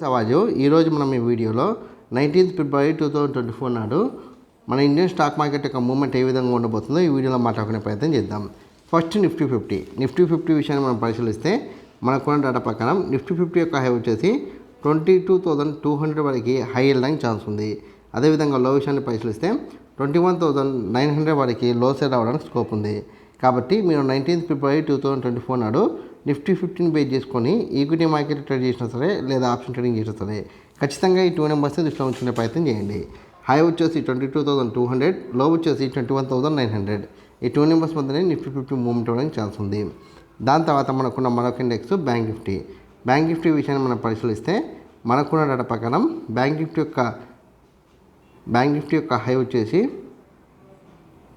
సవాజు ఈరోజు మనం ఈ వీడియోలో nineteenth February two thousand twenty four నాడు మన ఇండియన్ స్టాక్ మార్కెట్ యొక్క మూవ్మెంట్ ఏ విధంగా ఉండబోతుందో ఈ వీడియోలో మాట్లాడుకునే ప్రయత్నం చేద్దాం. First Nifty fifty Nifty fifty విషయాన్ని మనం పరిశీలిస్తే మనకున్న డేటా ప్రకారం నిఫ్టీ ఫిఫ్టీ యొక్క హై వచ్చేసి twenty two thousand two hundred వరకు హై వెళ్ళడానికి ఛాన్స్ ఉంది. అదేవిధంగా లో విషయాన్ని పరిశీలిస్తే twenty one thousand nine hundred వరకు లో సేల్ అవ్వడానికి స్కోప్ ఉంది. కాబట్టి మీరు nineteenth February two thousand twenty four నాడు నిఫ్టీ ఫిఫ్టీన్ బేస్ చేసుకొని ఈక్విటీ మార్కెట్ ట్రేడ్ చేసినా సరే లేదా ఆప్షన్ ట్రేడింగ్ చేసినా సరే ఖచ్చితంగా ఈ టూ నెంబర్స్ దృష్టిలో ఉంచుకునే ప్రయత్నం చేయండి. హై వచ్చేసి ట్వంటీ టూ థౌసండ్ టూ హండ్రెడ్లో వచ్చేసి twenty one thousand nine hundred. ఈ టూ నెంబర్స్ మధ్యనే నిఫ్టీ ఫిఫ్టీ మూవ్మెంట్ అవ్వడానికి ఛాన్స్ ఉంది. దాని తర్వాత మనకున్న మరొక index bank Nifty bank Nifty విషయాన్ని మనం పరిశీలిస్తే మనకున్న డేటా ప్రకారం బ్యాంక్ నిఫ్టీ యొక్క బ్యాంక్ నిఫ్టీ యొక్క హై వచ్చేసి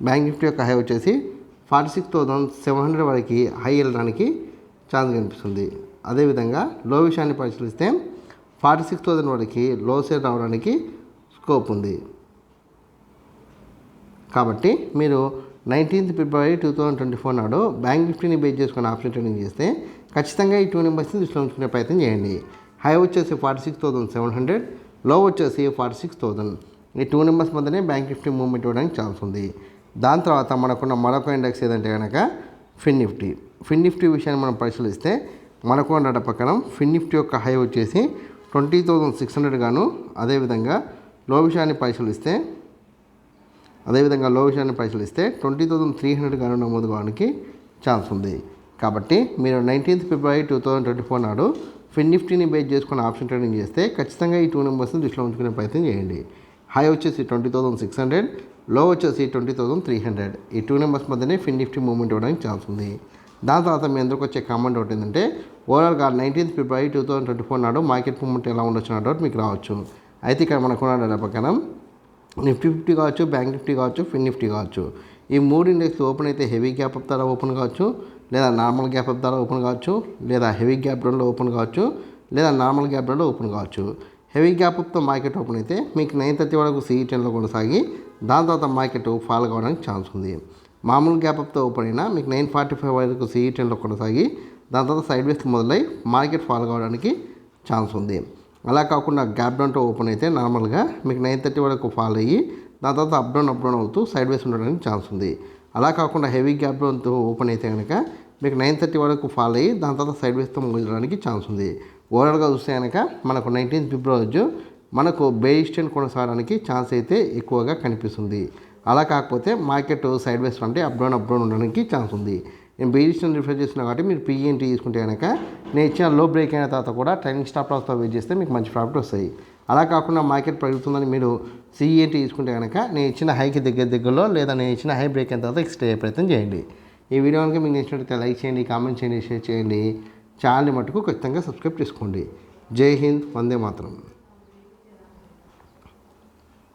బ్యాంక్ నిఫ్టీ యొక్క హై వచ్చేసి forty six thousand seven hundred వరకు హై వెళ్ళడానికి ఛాన్స్ కనిపిస్తుంది. అదేవిధంగా లో విషయాన్ని పరిశీలిస్తే ఫార్టీ సిక్స్ థౌజండ్ వరకు లో సేల్ రావడానికి స్కోప్ ఉంది. కాబట్టి మీరు nineteenth February two thousand twenty four నాడు బ్యాంక్ నిఫ్టీని బేస్ చేసుకుని ఆప్షన్ ట్రేడింగ్ చేస్తే ఖచ్చితంగా ఈ టూ నెంబర్స్ని దృష్టిలో ఉంచుకునే ప్రయత్నం చేయండి. హై వచ్చేసి ఫార్టీ సిక్స్ థౌసండ్ సెవెన్ హండ్రెడ్లో వచ్చేసి ఫార్టీ సిక్స్ థౌసండ్. ఈ టూ నెంబర్స్ మధ్యనే బ్యాంక్ నిఫ్టీ మూవ్మెంట్ ఇవ్వడానికి ఛాన్స్ ఉంది. దాని తర్వాత మనకున్న మరొక ఇండెక్స్ ఏదంటే కనుక ఫిన్ నిఫ్టీ. ఫిన్ నిఫ్టీ విషయాన్ని మనం పరిశీలిస్తే మనకు డేటా ప్రకారం ఫిన్ నిఫ్టీ యొక్క హై వచ్చేసి ట్వంటీ థౌజండ్ సిక్స్ హండ్రెడ్ గాను. అదేవిధంగా లో విషయాన్ని పరిశీలిస్తే అదేవిధంగా లో విషయాన్ని పరిశీలిస్తే ట్వంటీ థౌజండ్ త్రీ హండ్రెడ్ గాను నమోదు కావడానికి ఛాన్స్ ఉంది. కాబట్టి మీరు nineteenth February two thousand twenty four నాడు ఫిన్ నిఫ్టీని బేస్ చేసుకుని ఆప్షన్ ట్రేడింగ్ చేస్తే ఖచ్చితంగా ఈ టూ నెంబర్స్ని దృష్టిలో ఉంచుకునే ప్రయత్నం చేయండి. హై వచ్చేసి ట్వంటీ థౌసండ్ సిక్స్ హండ్రెడ్లో వచ్చేసి ట్వంటీ థౌసండ్ త్రీ హండ్రెడ్. ఈ టూ నెంబర్స్ మధ్యనే ఫిన్ నిఫ్టీ మూవ్మెంట్ ఇవ్వడానికి ఛాన్స్ ఉంది. దాని తర్వాత మీ అందరికి వచ్చే కామెంట్ ఒకటి ఏంటంటే ఓవరాల్గా nineteenth February two thousand twenty four నాడు మార్కెట్ మూమెంట్ ఎలా ఉండొచ్చు అన్న డౌట్ మీకు రావచ్చు. అయితే ఇక్కడ మనకున్న డేటా ప్రకారం నిఫ్టీ ఫిఫ్టీ కావచ్చు బ్యాంక్ నిఫ్టీ కావచ్చు ఫిన్ నిఫ్టీ కావచ్చు. ఈ మూడు ఇండెక్స్ ఓపెన్ అయితే హెవీ గ్యాప్ అప్ ద్వారా ఓపెన్ కావచ్చు లేదా నార్మల్ గ్యాప్ అప్ ద్వారా ఓపెన్ కావచ్చు లేదా హెవీ గ్యాప్ డౌన్లో ఓపెన్ కావచ్చు లేదా నార్మల్ గ్యాప్ డౌన్లో ఓపెన్ కావచ్చు. హెవీ గ్యాప్ అప్తో మార్కెట్ ఓపెన్ అయితే మీకు నైన్ థర్టీ వరకు సిఈ టెన్లో కొనసాగి దాని తర్వాత మార్కెట్ ఫాల్ కావడానికి ఛాన్స్ ఉంది. మామూలు గ్యాప్ అప్తో ఓపెన్ అయినా మీకు నైన్ ఫార్టీ ఫైవ్ వరకు సిఈ టెన్లో కొనసాగి దాని తర్వాత సైడ్ వేస్ మొదలై మార్కెట్ ఫాల్ కావడానికి ఛాన్స్ ఉంది. అలా కాకుండా గ్యాప్ డౌన్తో ఓపెన్ అయితే నార్మల్గా మీకు నైన్ థర్టీ వరకు ఫాల్ అయ్యి దాని తర్వాత అప్ డౌన్ అప్ డౌన్ అవుతూ సైడ్ వేస్ ఉండడానికి ఛాన్స్ ఉంది. అలా కాకుండా హెవీ గ్యాప్ డౌన్తో ఓపెన్ అయితే కనుక మీకు నైన్ థర్టీ వరకు ఫాల్ అయ్యి దాని తర్వాత సైడ్ వేస్తో ముగించడానికి ఛాన్స్ ఉంది. ఓవరాల్గా చూస్తే కనుక మనకు నైన్టీన్త్ ఫిబ్రవరి రోజు మనకు బేయిస్టన్ కొనసాగడానికి ఛాన్స్ అయితే ఎక్కువగా కనిపిస్తుంది. అలా కాకపోతే మార్కెట్ సైడ్ వేస్ అంటే అప్ డౌన్ అప్ డౌన్ ఉండడానికి ఛాన్స్ ఉంది. నేను బేయిస్టన్ రిఫర్ చేసిన కాబట్టి మీరు పీఎన్టీ తీసుకుంటే కనుక నేను ఇచ్చిన లో బ్రేక్ అయిన తర్వాత కూడా ట్రైనింగ్ స్టాప్ లాస్తో వెయిట్ చేస్తే మీకు మంచి ప్రాఫిట్ వస్తాయి. అలా కాకుండా మార్కెట్ పెరుగుతుందని మీరు సిఈఎన్టీ తీసుకుంటే కనుక నేను ఇచ్చిన హైకి దగ్గర దగ్గరలో లేదా నేను ఇచ్చిన హై బ్రేక్ అయిన తర్వాత ఎక్స్ట్రా అయ్యే ప్రయత్నం చేయండి. ఈ వీడియో కనుక మీకు నచ్చినట్లయితే లైక్ చేయండి కామెంట్ చేయండి షేర్ చేయండి. ఛానల్ని మటుకు ఖచ్చితంగా సబ్స్క్రైబ్ చేసుకోండి. జై హింద్ వందే మాత్రం.